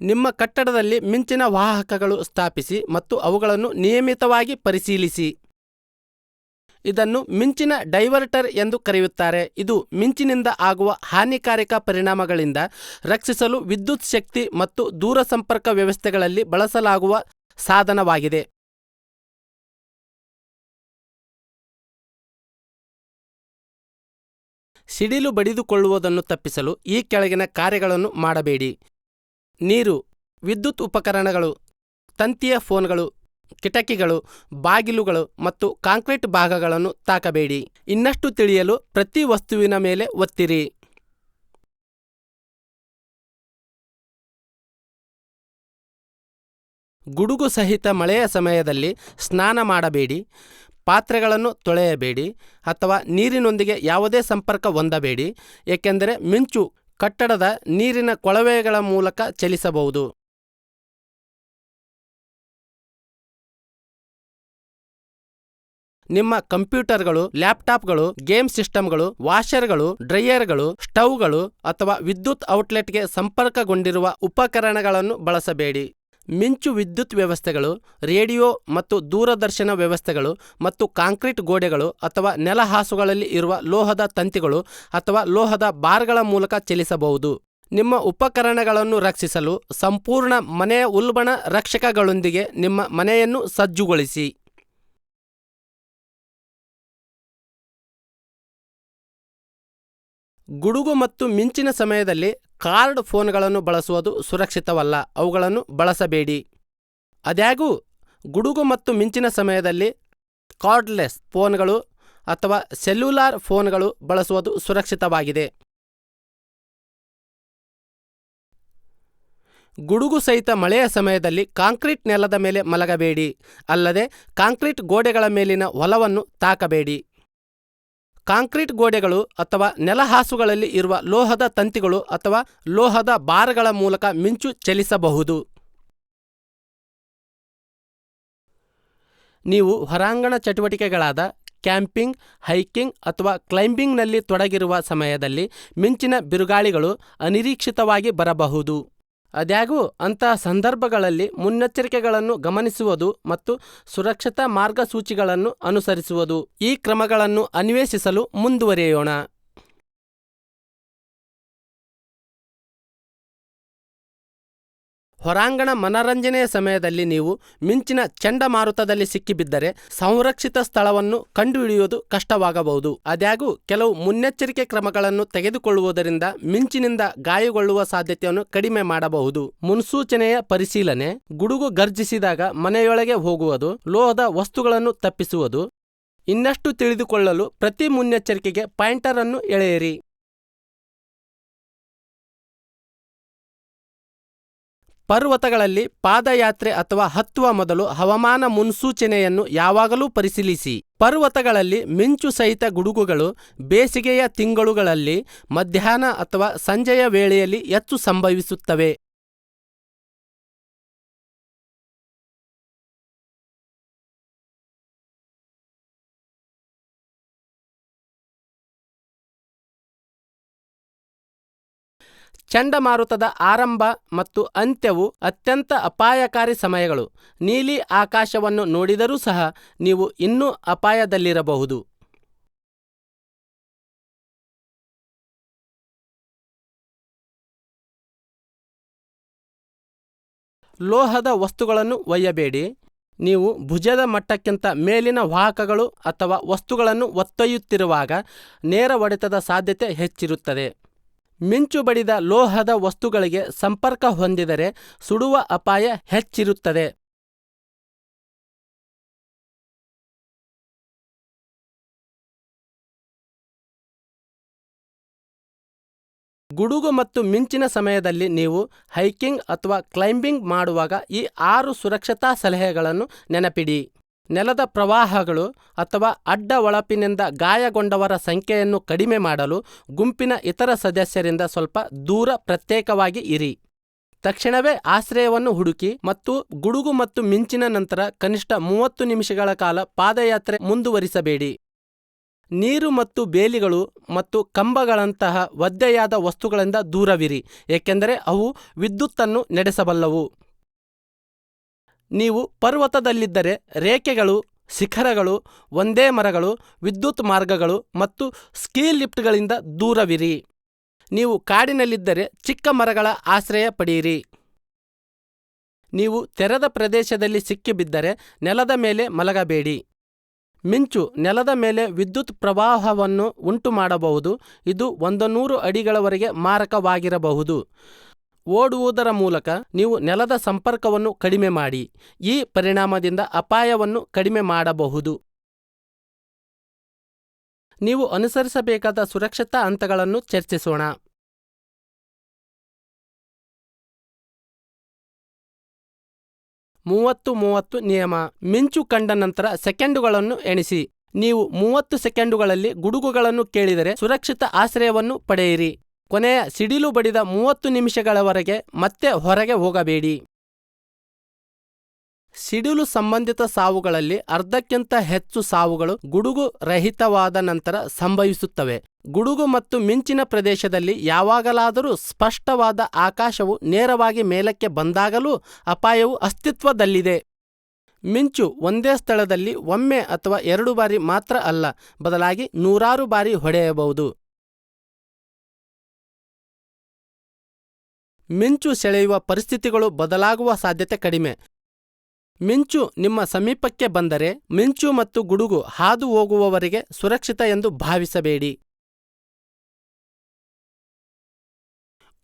A: ನಿಮ್ಮ ಕಟ್ಟಡದಲ್ಲಿ ಮಿಂಚಿನ ವಾಹಕಗಳು ಸ್ಥಾಪಿಸಿ ಮತ್ತು ಅವುಗಳನ್ನು ನಿಯಮಿತವಾಗಿ ಪರಿಶೀಲಿಸಿ. ಇದನ್ನು ಮಿಂಚಿನ ಡೈವರ್ಟರ್ ಎಂದು ಕರೆಯುತ್ತಾರೆ. ಇದು ಮಿಂಚಿನಿಂದ ಆಗುವ ಹಾನಿಕಾರಕ ಪರಿಣಾಮಗಳಿಂದ ರಕ್ಷಿಸಲು ವಿದ್ಯುತ್ ಶಕ್ತಿ ಮತ್ತು ದೂರಸಂಪರ್ಕ ವ್ಯವಸ್ಥೆಗಳಲ್ಲಿ ಬಳಸಲಾಗುವ ಸಾಧನವಾಗಿದೆ. ಸಿಡಿಲು ಬಡಿದುಕೊಳ್ಳುವುದನ್ನು ತಪ್ಪಿಸಲು ಈ ಕೆಳಗಿನ ಕಾರ್ಯಗಳನ್ನು ಮಾಡಬೇಡಿ. ನೀರು, ವಿದ್ಯುತ್ ಉಪಕರಣಗಳು, ತಂತಿಯ ಫೋನ್ಗಳು, ಕಿಟಕಿಗಳು, ಬಾಗಿಲುಗಳು ಮತ್ತು ಕಾಂಕ್ರೀಟ್ ಭಾಗಗಳನ್ನು ತಾಕಬೇಡಿ. ಇನ್ನಷ್ಟು ತಿಳಿಯಲು ಪ್ರತಿ ವಸ್ತುವಿನ ಮೇಲೆ ಒತ್ತಿರಿ. ಗುಡುಗು ಸಹಿತ ಮಳೆಯ ಸಮಯದಲ್ಲಿ ಸ್ನಾನ ಮಾಡಬೇಡಿ. ಪಾತ್ರೆಗಳನ್ನು ತೊಳೆಯಬೇಡಿ ಅಥವಾ ನೀರಿನೊಂದಿಗೆ ಯಾವುದೇ ಸಂಪರ್ಕ ಹೊಂದಬೇಡಿ, ಏಕೆಂದರೆ ಮಿಂಚು ಕಟ್ಟಡದ ನೀರಿನ ಕೊಳವೆಗಳ ಮೂಲಕ ಚಲಿಸಬಹುದು. ನಿಮ್ಮ ಕಂಪ್ಯೂಟರ್ಗಳು, ಲ್ಯಾಪ್ಟಾಪ್ಗಳು, ಗೇಮ್ ಸಿಸ್ಟಮ್ಗಳು, ವಾಷರ್ಗಳು, ಡ್ರೈಯರ್ಗಳು, ಸ್ಟವ್ಗಳು ಅಥವಾ ವಿದ್ಯುತ್ ಔಟ್ಲೆಟ್ಗೆ ಸಂಪರ್ಕಗೊಂಡಿರುವ ಉಪಕರಣಗಳನ್ನು ಬಳಸಬೇಡಿ. ಮಿಂಚು ವಿದ್ಯುತ್ ವ್ಯವಸ್ಥೆಗಳು, ರೇಡಿಯೋ ಮತ್ತು ದೂರದರ್ಶನ ವ್ಯವಸ್ಥೆಗಳು ಮತ್ತು ಕಾಂಕ್ರೀಟ್ ಗೋಡೆಗಳು ಅಥವಾ ನೆಲಹಾಸುಗಳಲ್ಲಿ ಇರುವ ಲೋಹದ ತಂತಿಗಳು ಅಥವಾ ಲೋಹದ ಬಾರ್ಗಳ ಮೂಲಕ ಚಲಿಸಬಹುದು. ನಿಮ್ಮ ಉಪಕರಣಗಳನ್ನು ರಕ್ಷಿಸಲು ಸಂಪೂರ್ಣ ಮನೆಯ ಉಲ್ಬಣ ರಕ್ಷಕಗಳೊಂದಿಗೆ ನಿಮ್ಮ ಮನೆಯನ್ನು ಸಜ್ಜುಗೊಳಿಸಿ. ಗುಡುಗು ಮತ್ತು ಮಿಂಚಿನ ಸಮಯದಲ್ಲಿ ಕಾರ್ಡ್ ಫೋನ್ಗಳನ್ನು ಬಳಸುವುದು ಸುರಕ್ಷಿತವಲ್ಲ, ಅವುಗಳನ್ನು ಬಳಸಬೇಡಿ. ಅದ್ಯಾಗೂ ಗುಡುಗು ಮತ್ತು ಮಿಂಚಿನ ಸಮಯದಲ್ಲಿ ಕಾರ್ಡ್ಲೆಸ್ ಫೋನ್ಗಳು ಅಥವಾ ಸೆಲ್ಯುಲಾರ್ ಫೋನ್ಗಳು ಬಳಸುವುದು ಸುರಕ್ಷಿತವಾಗಿದೆ. ಗುಡುಗು ಸಹಿತ ಮಳೆಯ ಸಮಯದಲ್ಲಿ ಕಾಂಕ್ರೀಟ್ ನೆಲದ ಮೇಲೆ ಮಲಗಬೇಡಿ, ಅಲ್ಲದೆ ಕಾಂಕ್ರೀಟ್ ಗೋಡೆಗಳ ಮೇಲಿನ ಹೊಲವನ್ನು ತಾಕಬೇಡಿ. ಕಾಂಕ್ರೀಟ್ ಗೋಡೆಗಳು ಅಥವಾ ನೆಲಹಾಸುಗಳಲ್ಲಿ ಇರುವ ಲೋಹದ ತಂತಿಗಳು ಅಥವಾ ಲೋಹದ ಬಾರ್ಗಳ ಮೂಲಕ ಮಿಂಚು ಚಲಿಸಬಹುದು. ನೀವು ಹೊರಾಂಗಣ ಚಟುವಟಿಕೆಗಳಾದ ಕ್ಯಾಂಪಿಂಗ್, ಹೈಕಿಂಗ್ ಅಥವಾ ಕ್ಲೈಂಬಿಂಗ್ನಲ್ಲಿ ತೊಡಗಿರುವ ಸಮಯದಲ್ಲಿ ಮಿಂಚಿನ ಬಿರುಗಾಳಿಗಳು ಅನಿರೀಕ್ಷಿತವಾಗಿ ಬರಬಹುದು. ಆದಾಗ್ಯೂ ಅಂತಹ ಸಂದರ್ಭಗಳಲ್ಲಿ ಮುನ್ನೆಚ್ಚರಿಕೆಗಳನ್ನು ಗಮನಿಸುವುದು ಮತ್ತು ಸುರಕ್ಷತಾ ಮಾರ್ಗಸೂಚಿಗಳನ್ನು ಅನುಸರಿಸುವುದು ಈ ಕ್ರಮಗಳನ್ನು ಅನ್ವೇಷಿಸಲು ಮುಂದುವರಿಯೋಣ. ಹೊರಾಂಗಣ ಮನರಂಜನೆಯ ಸಮಯದಲ್ಲಿ ನೀವು ಮಿಂಚಿನ ಚಂಡಮಾರುತದಲ್ಲಿ ಸಿಕ್ಕಿಬಿದ್ದರೆ ಸಂರಕ್ಷಿತ ಸ್ಥಳವನ್ನು ಕಂಡುಹಿಡಿಯುವುದು ಕಷ್ಟವಾಗಬಹುದು. ಆದಾಗ್ಯೂ, ಕೆಲವು ಮುನ್ನೆಚ್ಚರಿಕೆ ಕ್ರಮಗಳನ್ನು ತೆಗೆದುಕೊಳ್ಳುವುದರಿಂದ ಮಿಂಚಿನಿಂದ ಗಾಯಗೊಳ್ಳುವ ಸಾಧ್ಯತೆಯನ್ನು ಕಡಿಮೆ ಮಾಡಬಹುದು. ಮುನ್ಸೂಚನೆಯ ಪರಿಶೀಲನೆ, ಗುಡುಗು ಗರ್ಜಿಸಿದಾಗ ಮನೆಯೊಳಗೆ ಹೋಗುವುದು, ಲೋಹದ ವಸ್ತುಗಳನ್ನು ತಪ್ಪಿಸುವುದು, ಇನ್ನಷ್ಟು ತಿಳಿದುಕೊಳ್ಳಲು ಪ್ರತಿ ಮುನ್ನೆಚ್ಚರಿಕೆಗೆ ಪಾಯಿಂಟರ್ ಅನ್ನು ಎಳೆಯಿರಿ. ಪರ್ವತಗಳಲ್ಲಿ ಪಾದಯಾತ್ರೆ ಅಥವಾ ಹತ್ತುವ ಮೊದಲು ಹವಾಮಾನ ಮುನ್ಸೂಚನೆಯನ್ನು ಯಾವಾಗಲೂ ಪರಿಶೀಲಿಸಿ. ಪರ್ವತಗಳಲ್ಲಿ ಮಿಂಚು ಸಹಿತ ಗುಡುಗುಗಳು ಬೇಸಿಗೆಯ ತಿಂಗಳುಗಳಲ್ಲಿ ಮಧ್ಯಾಹ್ನ ಅಥವಾ ಸಂಜೆಯ ವೇಳೆಯಲ್ಲಿ ಹೆಚ್ಚು ಸಂಭವಿಸುತ್ತವೆ. ಚಂಡಮಾರುತದ ಆರಂಭ ಮತ್ತು ಅಂತ್ಯವು ಅತ್ಯಂತ ಅಪಾಯಕಾರಿ ಸಮಯಗಳು. ನೀಲಿ ಆಕಾಶವನ್ನು ನೋಡಿದರೂ ಸಹ ನೀವು ಇನ್ನೂ ಅಪಾಯದಲ್ಲಿರಬಹುದು. ಲೋಹದ ವಸ್ತುಗಳನ್ನು ಒಯ್ಯಬೇಡಿ. ನೀವು ಭುಜದ ಮಟ್ಟಕ್ಕಿಂತ ಮೇಲಿನ ವಾಹಕಗಳು ಅಥವಾ ವಸ್ತುಗಳನ್ನು ಒತ್ತೊಯ್ಯುತ್ತಿರುವಾಗ ನೇರ ಒಡೆತದ ಸಾಧ್ಯತೆ ಹೆಚ್ಚಿರುತ್ತದೆ. ಮಿಂಚು ಬಡಿದ ಲೋಹದ ವಸ್ತುಗಳಿಗೆ ಸಂಪರ್ಕ ಹೊಂದಿದರೆ ಸುಡುವ ಅಪಾಯ ಹೆಚ್ಚಿರುತ್ತದೆ. ಗುಡುಗು ಮತ್ತು ಮಿಂಚಿನ ಸಮಯದಲ್ಲಿ ನೀವು ಹೈಕಿಂಗ್ ಅಥವಾ ಕ್ಲೈಂಬಿಂಗ್ ಮಾಡುವಾಗ ಈ ಆರು ಸುರಕ್ಷತಾ ಸಲಹೆಗಳನ್ನು ನೆನಪಿಡಿ. ನೆಲದ ಪ್ರವಾಹಗಳು ಅಥವಾ ಅಡ್ಡ ಒಳಪಿನಿಂದ ಗಾಯಗೊಂಡವರ ಸಂಖ್ಯೆಯನ್ನು ಕಡಿಮೆ ಮಾಡಲು ಗುಂಪಿನ ಇತರ ಸದಸ್ಯರಿಂದ ಸ್ವಲ್ಪ ದೂರ ಪ್ರತ್ಯೇಕವಾಗಿ ಇರಿ. ತಕ್ಷಣವೇ ಆಶ್ರಯವನ್ನು ಹುಡುಕಿ ಮತ್ತು ಗುಡುಗು ಮತ್ತು ಮಿಂಚಿನ ನಂತರ ಕನಿಷ್ಠ ಮೂವತ್ತು ನಿಮಿಷಗಳ ಕಾಲ ಪಾದಯಾತ್ರೆ ಮುಂದುವರಿಸಬೇಡಿ. ನೀರು ಮತ್ತು ಬೇಲಿಗಳು ಮತ್ತು ಕಂಬಗಳಂತಹ ಒದ್ದೆಯಾದ ವಸ್ತುಗಳಿಂದ ದೂರವಿರಿ, ಏಕೆಂದರೆ ಅವು ವಿದ್ಯುತ್ತನ್ನು ನಡೆಸಬಲ್ಲವು. ನೀವು ಪರ್ವತದಲ್ಲಿದ್ದರೆ ರೇಖೆಗಳು, ಶಿಖರಗಳು, ಒಂದೇ ಮರಗಳು, ವಿದ್ಯುತ್ ಮಾರ್ಗಗಳು ಮತ್ತು ಸ್ಕೀ ಲಿಫ್ಟ್ಗಳಿಂದ ದೂರವಿರಿ. ನೀವು ಕಾಡಿನಲ್ಲಿದ್ದರೆ ಚಿಕ್ಕ ಮರಗಳ ಆಶ್ರಯ ಪಡೆಯಿರಿ. ನೀವು ತೆರೆದ ಪ್ರದೇಶದಲ್ಲಿ ಸಿಕ್ಕಿಬಿದ್ದರೆ ನೆಲದ ಮೇಲೆ ಮಲಗಬೇಡಿ. ಮಿಂಚು ನೆಲದ ಮೇಲೆ ವಿದ್ಯುತ್ ಪ್ರವಾಹವನ್ನು ಉಂಟುಮಾಡಬಹುದು. ಇದು ಒಂದು ನೂರು ಅಡಿಗಳವರೆಗೆ ಮಾರಕವಾಗಿರಬಹುದು. ಓಡುವುದರ ಮೂಲಕ ನೀವು ನೆಲದ ಸಂಪರ್ಕವನ್ನು ಕಡಿಮೆ ಮಾಡಿ, ಈ ಪರಿಣಾಮದಿಂದ ಅಪಾಯವನ್ನು ಕಡಿಮೆ ಮಾಡಬಹುದು. ನೀವು ಅನುಸರಿಸಬೇಕಾದ ಸುರಕ್ಷತಾ ಹಂತಗಳನ್ನು ಚರ್ಚಿಸೋಣ. ಮೂವತ್ತು ಮೂವತ್ತು ನಿಯಮ. ಮಿಂಚು ಕಂಡ ನಂತರ ಸೆಕೆಂಡುಗಳನ್ನು ಎಣಿಸಿ. ನೀವು ಮೂವತ್ತು ಸೆಕೆಂಡುಗಳಲ್ಲಿ ಗುಡುಗುಗಳನ್ನು ಕೇಳಿದರೆ ಸುರಕ್ಷಿತ ಆಶ್ರಯವನ್ನು ಪಡೆಯಿರಿ. ಕೊನೆಯ ಸಿಡಿಲು ಬಡಿದ ಮೂವತ್ತು ನಿಮಿಷಗಳವರೆಗೆ ಮತ್ತೆ ಹೊರಗೆ ಹೋಗಬೇಡಿ. ಸಿಡಿಲು ಸಂಬಂಧಿತ ಸಾವುಗಳಲ್ಲಿ ಅರ್ಧಕ್ಕಿಂತ ಹೆಚ್ಚು ಸಾವುಗಳು ಗುಡುಗು ರಹಿತವಾದ ನಂತರ ಸಂಭವಿಸುತ್ತವೆ. ಗುಡುಗು ಮತ್ತು ಮಿಂಚಿನ ಪ್ರದೇಶದಲ್ಲಿ ಯಾವಾಗಲಾದರೂ ಸ್ಪಷ್ಟವಾದ ಆಕಾಶವು ನೇರವಾಗಿ ಮೇಲಕ್ಕೆ ಬಂದಾಗಲೂ ಅಪಾಯವು ಅಸ್ತಿತ್ವದಲ್ಲಿದೆ. ಮಿಂಚು ಒಂದೇ ಸ್ಥಳದಲ್ಲಿ ಒಮ್ಮೆ ಅಥವಾ ಎರಡು ಬಾರಿ ಮಾತ್ರ ಅಲ್ಲ, ಬದಲಾಗಿ ನೂರಾರು ಬಾರಿ ಹೊಡೆಯಬಹುದು. ಮಿಂಚು ಸೆಳೆಯುವ ಪರಿಸ್ಥಿತಿಗಳು ಬದಲಾಗುವ ಸಾಧ್ಯತೆ ಕಡಿಮೆ. ಮಿಂಚು ನಿಮ್ಮ ಸಮೀಪಕ್ಕೆ ಬಂದರೆ ಮಿಂಚು ಮತ್ತು ಗುಡುಗು ಹಾದು ಹೋಗುವವರೆಗೆ ಸುರಕ್ಷಿತ ಎಂದು ಭಾವಿಸಬೇಡಿ.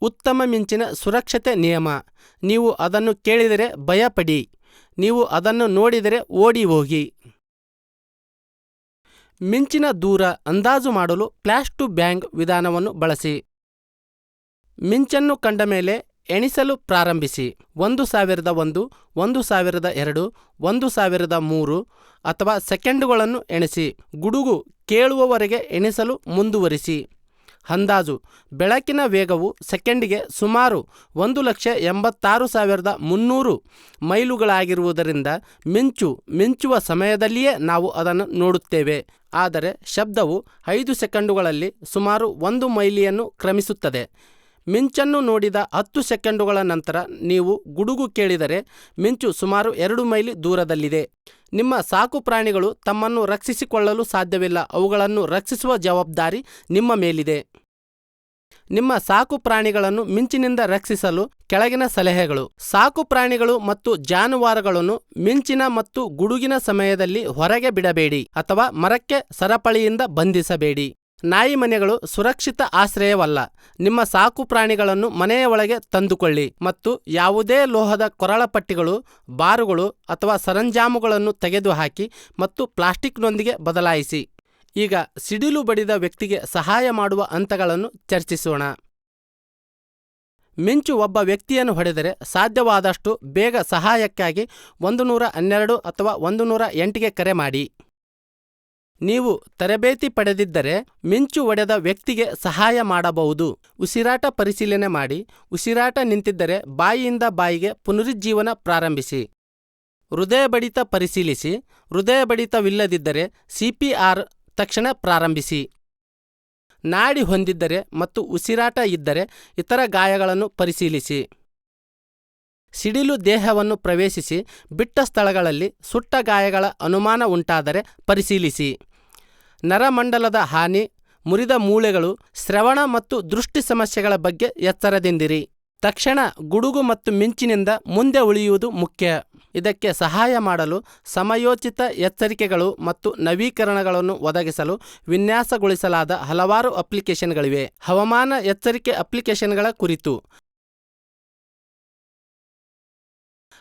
A: ಉತ್ತಮ ಮಿಂಚಿನ ಸುರಕ್ಷತೆ ನಿಯಮ. ನೀವು ಅದನ್ನು ಕೇಳಿದರೆ ಭಯಪಡಿ. ನೀವು ಅದನ್ನು ನೋಡಿದರೆ ಓಡಿ ಹೋಗಿ. ಮಿಂಚಿನ ದೂರ ಅಂದಾಜು ಮಾಡಲು ಫ್ಲಾಶ್ ಟು ಬ್ಯಾಂಗ್ ವಿಧಾನವನ್ನು ಬಳಸಿ. ಮಿಂಚನ್ನು ಕಂಡ ಮೇಲೆ ಎಣಿಸಲು ಪ್ರಾರಂಭಿಸಿ. ಒಂದು ಸಾವಿರದ ಒಂದು ಒಂದು ಸಾವಿರದ ಎರಡು, ಒಂದು ಸಾವಿರದ ಮೂರು ಅಥವಾ ಸೆಕೆಂಡುಗಳನ್ನು ಎಣಿಸಿ. ಗುಡುಗು ಕೇಳುವವರೆಗೆ ಎಣಿಸಲು ಮುಂದುವರಿಸಿ. ಅಂದಾಜು, ಬೆಳಕಿನ ವೇಗವು ಸೆಕೆಂಡಿಗೆ ಸುಮಾರು ಒಂದು ಲಕ್ಷ ಎಂಬತ್ತಾರು ಸಾವಿರದ ಮುನ್ನೂರು ಮೈಲುಗಳಾಗಿರುವುದರಿಂದ ಮಿಂಚು ಮಿಂಚುವ ಸಮಯದಲ್ಲಿಯೇ ನಾವು ಅದನ್ನು ನೋಡುತ್ತೇವೆ. ಆದರೆ ಶಬ್ದವು ಐದು ಸೆಕೆಂಡುಗಳಲ್ಲಿ ಸುಮಾರು ಒಂದು ಮೈಲಿಯನ್ನು ಕ್ರಮಿಸುತ್ತದೆ. ಮಿಂಚನ್ನು ನೋಡಿದ ಹತ್ತು ಸೆಕೆಂಡುಗಳ ನಂತರ ನೀವು ಗುಡುಗು ಕೇಳಿದರೆ ಮಿಂಚು ಸುಮಾರು ಎರಡು ಮೈಲಿ ದೂರದಲ್ಲಿದೆ. ನಿಮ್ಮ ಸಾಕು ಪ್ರಾಣಿಗಳು ತಮ್ಮನ್ನು ರಕ್ಷಿಸಿಕೊಳ್ಳಲು ಸಾಧ್ಯವಿಲ್ಲ. ಅವುಗಳನ್ನು ರಕ್ಷಿಸುವ ಜವಾಬ್ದಾರಿ ನಿಮ್ಮ ಮೇಲಿದೆ. ನಿಮ್ಮ ಸಾಕು ಪ್ರಾಣಿಗಳನ್ನು ಮಿಂಚಿನಿಂದ ರಕ್ಷಿಸಲು ಕೆಳಗಿನ ಸಲಹೆಗಳು. ಸಾಕು ಪ್ರಾಣಿಗಳು ಮತ್ತು ಜಾನುವಾರುಗಳನ್ನು ಮಿಂಚಿನ ಮತ್ತು ಗುಡುಗಿನ ಸಮಯದಲ್ಲಿ ಹೊರಗೆ ಬಿಡಬೇಡಿ ಅಥವಾ ಮರಕ್ಕೆ ಸರಪಳಿಯಿಂದ ಬಂಧಿಸಬೇಡಿ. ನಾಯಿ ಮನೆಗಳು ಸುರಕ್ಷಿತ ಆಶ್ರಯವಲ್ಲ. ನಿಮ್ಮ ಸಾಕು ಪ್ರಾಣಿಗಳನ್ನು ಮನೆಯ ಒಳಗೆ ತಂದುಕೊಳ್ಳಿ ಮತ್ತು ಯಾವುದೇ ಲೋಹದ ಕೊರಳಪಟ್ಟಿಗಳು ಬಾರುಗಳು ಅಥವಾ ಸರಂಜಾಮುಗಳನ್ನು ತೆಗೆದುಹಾಕಿ ಮತ್ತು ಪ್ಲಾಸ್ಟಿಕ್ನೊಂದಿಗೆ ಬದಲಾಯಿಸಿ. ಈಗ ಸಿಡಿಲು ಬಡಿದ ವ್ಯಕ್ತಿಗೆ ಸಹಾಯ ಮಾಡುವ ಹಂತಗಳನ್ನು ಚರ್ಚಿಸೋಣ. ಮಿಂಚು ಒಬ್ಬ ವ್ಯಕ್ತಿಯನ್ನು ಹೊಡೆದರೆ ಸಾಧ್ಯವಾದಷ್ಟು ಬೇಗ ಸಹಾಯಕ್ಕಾಗಿ ಒಂದು ನೂರ ಹನ್ನೆರಡು ಅಥವಾ ಒಂದು ನೂರ ಎಂಟಿಗೆ ಕರೆ ಮಾಡಿ. ನೀವು ತರಬೇತಿ ಪಡೆದಿದ್ದರೆ ಮಿಂಚು ಒಡೆದ ವ್ಯಕ್ತಿಗೆ ಸಹಾಯ ಮಾಡಬಹುದು. ಉಸಿರಾಟ ಪರಿಶೀಲನೆ ಮಾಡಿ, ಉಸಿರಾಟ ನಿಂತಿದ್ದರೆ ಬಾಯಿಯಿಂದ ಬಾಯಿಗೆ ಪುನರುಜ್ಜೀವನ ಪ್ರಾರಂಭಿಸಿ. ಹೃದಯ ಬಡಿತ ಪರಿಶೀಲಿಸಿ ಹೃದಯ ಬಡಿತವಿಲ್ಲದಿದ್ದರೆ ಸಿಪಿಆರ್ ತಕ್ಷಣ ಪ್ರಾರಂಭಿಸಿ. ನಾಡಿ ಹೊಂದಿದ್ದರೆ ಮತ್ತು ಉಸಿರಾಟ ಇದ್ದರೆ ಇತರ ಗಾಯಗಳನ್ನು ಪರಿಶೀಲಿಸಿ. ಸಿಡಿಲು ದೇಹವನ್ನು ಪ್ರವೇಶಿಸಿ, ಬಿಟ್ಟ ಸ್ಥಳಗಳಲ್ಲಿ ಸುಟ್ಟ ಗಾಯಗಳ ಅನುಮಾನ ಉಂಟಾದರೆ ಪರಿಶೀಲಿಸಿ. ನರಮಂಡಲದ ಹಾನಿ, ಮುರಿದ ಮೂಳೆಗಳು, ಶ್ರವಣ ಮತ್ತು ದೃಷ್ಟಿ ಸಮಸ್ಯೆಗಳ ಬಗ್ಗೆ ಎಚ್ಚರದಿಂದಿರಿ. ತಕ್ಷಣ ಗುಡುಗು ಮತ್ತು ಮಿಂಚಿನಿಂದ ಮುಂದೆ ಉಳಿಯುವುದು ಮುಖ್ಯ. ಇದಕ್ಕೆ ಸಹಾಯ ಮಾಡಲು ಸಮಯೋಚಿತ ಎಚ್ಚರಿಕೆಗಳು ಮತ್ತು ನವೀಕರಣಗಳನ್ನು ಒದಗಿಸಲು ವಿನ್ಯಾಸಗೊಳಿಸಲಾದ ಹಲವಾರು ಅಪ್ಲಿಕೇಶನ್ಗಳಿವೆ. ಹವಾಮಾನ ಎಚ್ಚರಿಕೆ ಅಪ್ಲಿಕೇಶನ್ಗಳ ಕುರಿತು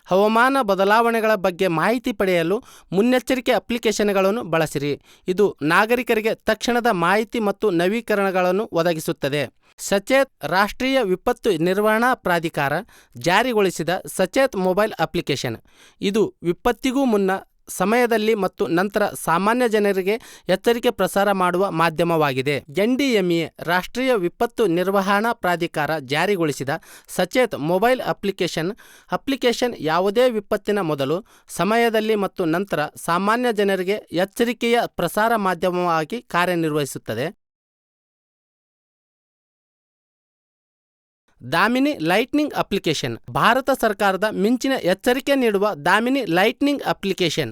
A: ಹವಾಮಾನ ಬದಲಾವಣೆಗಳ ಬಗ್ಗೆ ಮಾಹಿತಿ ಪಡೆಯಲು ಮುನ್ನೆಚ್ಚರಿಕೆ ಅಪ್ಲಿಕೇಶನ್ಗಳನ್ನು ಬಳಸಿರಿ. ಇದು ನಾಗರಿಕರಿಗೆ ತಕ್ಷಣದ ಮಾಹಿತಿ ಮತ್ತು ನವೀಕರಣಗಳನ್ನು ಒದಗಿಸುತ್ತದೆ. ಸಚೇತ್ ರಾಷ್ಟ್ರೀಯ ವಿಪತ್ತು ನಿರ್ವಹಣಾ ಪ್ರಾಧಿಕಾರ ಜಾರಿಗೊಳಿಸಿದ ಸಚೇತ್ ಮೊಬೈಲ್ ಅಪ್ಲಿಕೇಶನ್. ಇದು ವಿಪತ್ತಿಗೂ ಮುನ್ನ ಸಮಯದಲ್ಲಿ ಮತ್ತು ನಂತರ ಸಾಮಾನ್ಯ ಜನರಿಗೆ ಎಚ್ಚರಿಕೆ ಪ್ರಸಾರ ಮಾಡುವ ಮಾಧ್ಯಮವಾಗಿದೆ. ಎನ್ಡಿಎಂಎ ರಾಷ್ಟ್ರೀಯ ವಿಪತ್ತು ನಿರ್ವಹಣಾ ಪ್ರಾಧಿಕಾರ ಜಾರಿಗೊಳಿಸಿದ ಸಚೇತ್ ಮೊಬೈಲ್ ಅಪ್ಲಿಕೇಶನ್ ಅಪ್ಲಿಕೇಶನ್ ಯಾವುದೇ ವಿಪತ್ತಿನ ಮೊದಲು, ಸಮಯದಲ್ಲಿ ಮತ್ತು ನಂತರ ಸಾಮಾನ್ಯ ಜನರಿಗೆ ಎಚ್ಚರಿಕೆಯ ಪ್ರಸಾರ ಮಾಧ್ಯಮವಾಗಿ ಕಾರ್ಯನಿರ್ವಹಿಸುತ್ತದೆ. ದಾಮಿನಿ ಲೈಟ್ನಿಂಗ್ ಅಪ್ಲಿಕೇಶನ್, ಭಾರತ ಸರ್ಕಾರದ ಮಿಂಚಿನ ಎಚ್ಚರಿಕೆ ನೀಡುವ ದಾಮಿನಿ ಲೈಟ್ನಿಂಗ್ ಅಪ್ಲಿಕೇಶನ್.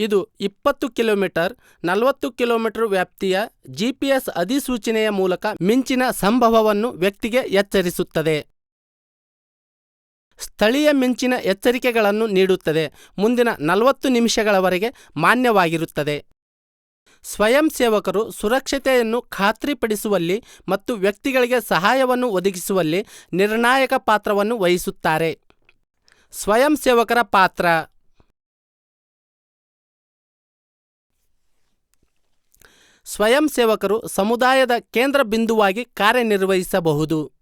A: ಇದು ಇಪ್ಪತ್ತು ಕಿಲೋಮೀಟರ್, ನಲವತ್ತು ಕಿಲೋಮೀಟರ್ ವ್ಯಾಪ್ತಿಯ ಜಿಪಿಎಸ್ ಅಧಿಸೂಚನೆಯ ಮೂಲಕ ಮಿಂಚಿನ ಸಂಭವವನ್ನು ವ್ಯಕ್ತಿಗೆ ಎಚ್ಚರಿಸುತ್ತದೆ. ಸ್ಥಳೀಯ ಮಿಂಚಿನ ಎಚ್ಚರಿಕೆಗಳನ್ನು ನೀಡುತ್ತದೆ. ಮುಂದಿನ ನಲವತ್ತು ನಿಮಿಷಗಳವರೆಗೆ ಮಾನ್ಯವಾಗಿರುತ್ತದೆ. ಸ್ವಯಂ ಸೇವಕರು ಸುರಕ್ಷತೆಯನ್ನು ಖಾತ್ರಿಪಡಿಸುವಲ್ಲಿ ಮತ್ತು ವ್ಯಕ್ತಿಗಳಿಗೆ ಸಹಾಯವನ್ನು ಒದಗಿಸುವಲ್ಲಿ ನಿರ್ಣಾಯಕ ಪಾತ್ರವನ್ನು ವಹಿಸುತ್ತಾರೆ. ಸ್ವಯಂ ಸೇವಕರ ಪಾತ್ರ. ಸ್ವಯಂ ಸೇವಕರು ಸಮುದಾಯದ ಕೇಂದ್ರ ಬಿಂದುವಾಗಿ ಕಾರ್ಯನಿರ್ವಹಿಸಬಹುದು.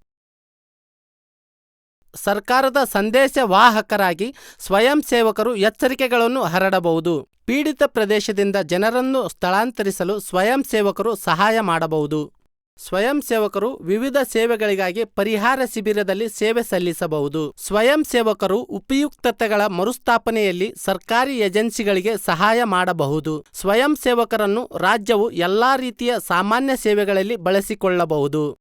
A: ಸರ್ಕಾರದ ಸಂದೇಶ ವಾಹಕರಾಗಿ ಸ್ವಯಂ ಸೇವಕರು ಎಚ್ಚರಿಕೆಗಳನ್ನು ಹರಡಬಹುದು. ಪೀಡಿತ ಪ್ರದೇಶದಿಂದ ಜನರನ್ನು ಸ್ಥಳಾಂತರಿಸಲು ಸ್ವಯಂ ಸೇವಕರು ಸಹಾಯ ಮಾಡಬಹುದು. ಸ್ವಯಂ ಸೇವಕರು ವಿವಿಧ ಸೇವೆಗಳಿಗಾಗಿ ಪರಿಹಾರ ಶಿಬಿರದಲ್ಲಿ ಸೇವೆ ಸಲ್ಲಿಸಬಹುದು. ಸ್ವಯಂ ಸೇವಕರು ಉಪಯುಕ್ತತೆಗಳ ಮರುಸ್ಥಾಪನೆಯಲ್ಲಿ ಸರ್ಕಾರಿ ಏಜೆನ್ಸಿಗಳಿಗೆ ಸಹಾಯ ಮಾಡಬಹುದು. ಸ್ವಯಂ ಸೇವಕರನ್ನು ರಾಜ್ಯವು ಎಲ್ಲಾ ರೀತಿಯ ಸಾಮಾನ್ಯ ಸೇವೆಗಳಲ್ಲಿ ಬಳಸಿಕೊಳ್ಳಬಹುದು.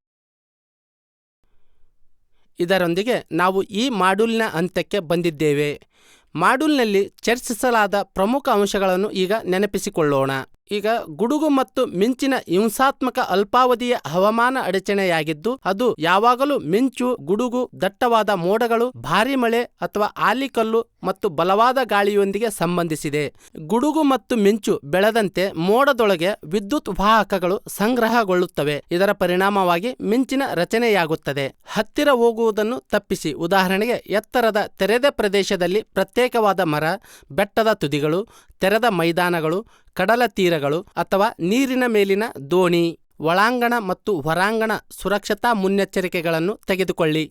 A: ಇದರೊಂದಿಗೆ ನಾವು ಈ ಮಾಡ್ಯೂಲ್ನ ಅಂತ್ಯಕ್ಕೆ ಬಂದಿದ್ದೇವೆ. ಮಾಡ್ಯೂಲ್ನಲ್ಲಿ ಚರ್ಚಿಸಲಾದ ಪ್ರಮುಖ ಅಂಶಗಳನ್ನು ಈಗ ನೆನಪಿಸಿಕೊಳ್ಳೋಣ. ಈಗ ಗುಡುಗು ಮತ್ತು ಮಿಂಚಿನ ಹಿಂಸಾತ್ಮಕ ಅಲ್ಪಾವಧಿಯ ಹವಾಮಾನ ಅಡಚಣೆಯಾಗಿದ್ದು, ಅದು ಯಾವಾಗಲೂ ಮಿಂಚು, ಗುಡುಗು, ದಟ್ಟವಾದ ಮೋಡಗಳು, ಭಾರಿ ಮಳೆ ಅಥವಾ ಆಲಿಕಲ್ಲು ಮತ್ತು ಬಲವಾದ ಗಾಳಿಯೊಂದಿಗೆ ಸಂಬಂಧಿಸಿದೆ. ಗುಡುಗು ಮತ್ತು ಮಿಂಚು ಬೆಳೆದಂತೆ ಮೋಡದೊಳಗೆ ವಿದ್ಯುತ್ ವಾಹಕಗಳು ಸಂಗ್ರಹಗೊಳ್ಳುತ್ತವೆ. ಇದರ ಪರಿಣಾಮವಾಗಿ ಮಿಂಚಿನ ರಚನೆಯಾಗುತ್ತದೆ. ಹತ್ತಿರ ಹೋಗುವುದನ್ನು ತಪ್ಪಿಸಿ. ಉದಾಹರಣೆಗೆ, ಎತ್ತರದ ತೆರೆದ ಪ್ರದೇಶದಲ್ಲಿ ಪ್ರತ್ಯೇಕವಾದ ಮರ, ಬೆಟ್ಟದ ತುದಿಗಳು, ತೆರೆದ ಮೈದಾನಗಳು ಕಡಲ ತೀರಗಳು ಅಥವಾ ನೀರಿನ ಮೇಲಿನ ದೋಣಿ, ಒಳಾಂಗಣ ಮತ್ತು ಹೊರಾಂಗಣ ಸುರಕ್ಷತಾ ಮುನ್ನೆಚ್ಚರಿಕೆಗಳನ್ನು ತೆಗೆದುಕೊಳ್ಳಿ.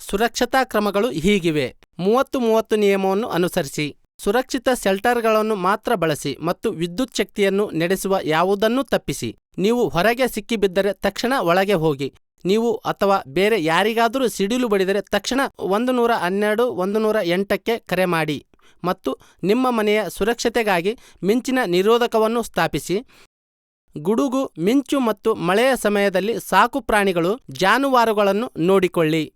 A: ಸುರಕ್ಷತಾ ಕ್ರಮಗಳು ಹೀಗಿವೆ. ಮೂವತ್ತು ಮೂವತ್ತು ನಿಯಮವನ್ನು ಅನುಸರಿಸಿ. ಸುರಕ್ಷಿತ ಶೆಲ್ಟರ್ಗಳನ್ನು ಮಾತ್ರ ಬಳಸಿ ಮತ್ತು ವಿದ್ಯುತ್ ಶಕ್ತಿಯನ್ನು ನಡೆಸುವ ಯಾವುದನ್ನೂ ತಪ್ಪಿಸಿ. ನೀವು ಹೊರಗೆ ಸಿಕ್ಕಿಬಿದ್ದರೆ ತಕ್ಷಣ ಒಳಗೆ ಹೋಗಿ. ನೀವು ಅಥವಾ ಬೇರೆ ಯಾರಿಗಾದರೂ ಸಿಡಿಲು ಬಡಿದರೆ ತಕ್ಷಣ ಒಂದು ನೂರ ಹನ್ನೆರಡು, ಒಂದು ನೂರ ಎಂಟಕ್ಕೆ ಕರೆ ಮಾಡಿ. ಮತ್ತು ನಿಮ್ಮ ಮನೆಯ ಸುರಕ್ಷತೆಗಾಗಿ ಮಿಂಚಿನ ನಿರೋಧಕವನ್ನು ಸ್ಥಾಪಿಸಿ. ಗುಡುಗು, ಮಿಂಚು ಮತ್ತು ಮಳೆಯ ಸಮಯದಲ್ಲಿ ಸಾಕು ಪ್ರಾಣಿಗಳು ಜಾನುವಾರುಗಳನ್ನು ನೋಡಿಕೊಳ್ಳಿ.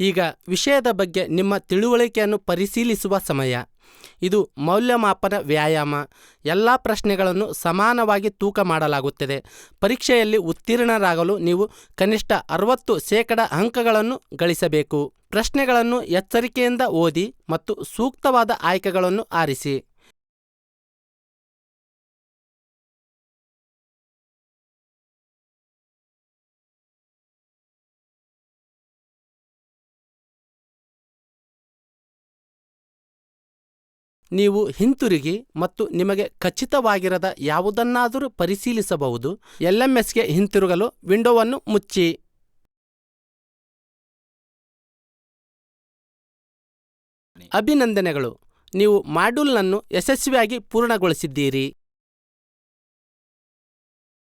A: ಈಗ ವಿಷಯದ ಬಗ್ಗೆ ನಿಮ್ಮ ತಿಳುವಳಿಕೆಯನ್ನು ಪರಿಶೀಲಿಸುವ ಸಮಯ. ಇದು ಮೌಲ್ಯಮಾಪನ ವ್ಯಾಯಾಮ. ಎಲ್ಲ ಪ್ರಶ್ನೆಗಳನ್ನು ಸಮಾನವಾಗಿ ತೂಕ ಮಾಡಲಾಗುತ್ತದೆ. ಪರೀಕ್ಷೆಯಲ್ಲಿ ಉತ್ತೀರ್ಣರಾಗಲು ನೀವು ಕನಿಷ್ಠ ಅರವತ್ತು ಶೇಕಡ ಅಂಕಗಳನ್ನು ಗಳಿಸಬೇಕು. ಪ್ರಶ್ನೆಗಳನ್ನು ಎಚ್ಚರಿಕೆಯಿಂದ ಓದಿ ಮತ್ತು ಸೂಕ್ತವಾದ ಆಯ್ಕೆಗಳನ್ನು ಆರಿಸಿ. ನೀವು ಹಿಂತಿರುಗಿ ಮತ್ತು ನಿಮಗೆ ಖಚಿತವಾಗಿರದ ಯಾವುದನ್ನಾದರೂ ಪರಿಶೀಲಿಸಬಹುದು. ಎಲ್ಎಂಎಸ್ಗೆ ಹಿಂತಿರುಗಲು ವಿಂಡೋವನ್ನು ಮುಚ್ಚಿ. ಅಭಿನಂದನೆಗಳು. ನೀವು ಮಾಡ್ಯೂಲ್ನನ್ನು ಯಶಸ್ವಿಯಾಗಿ ಪೂರ್ಣಗೊಳಿಸಿದ್ದೀರಿ.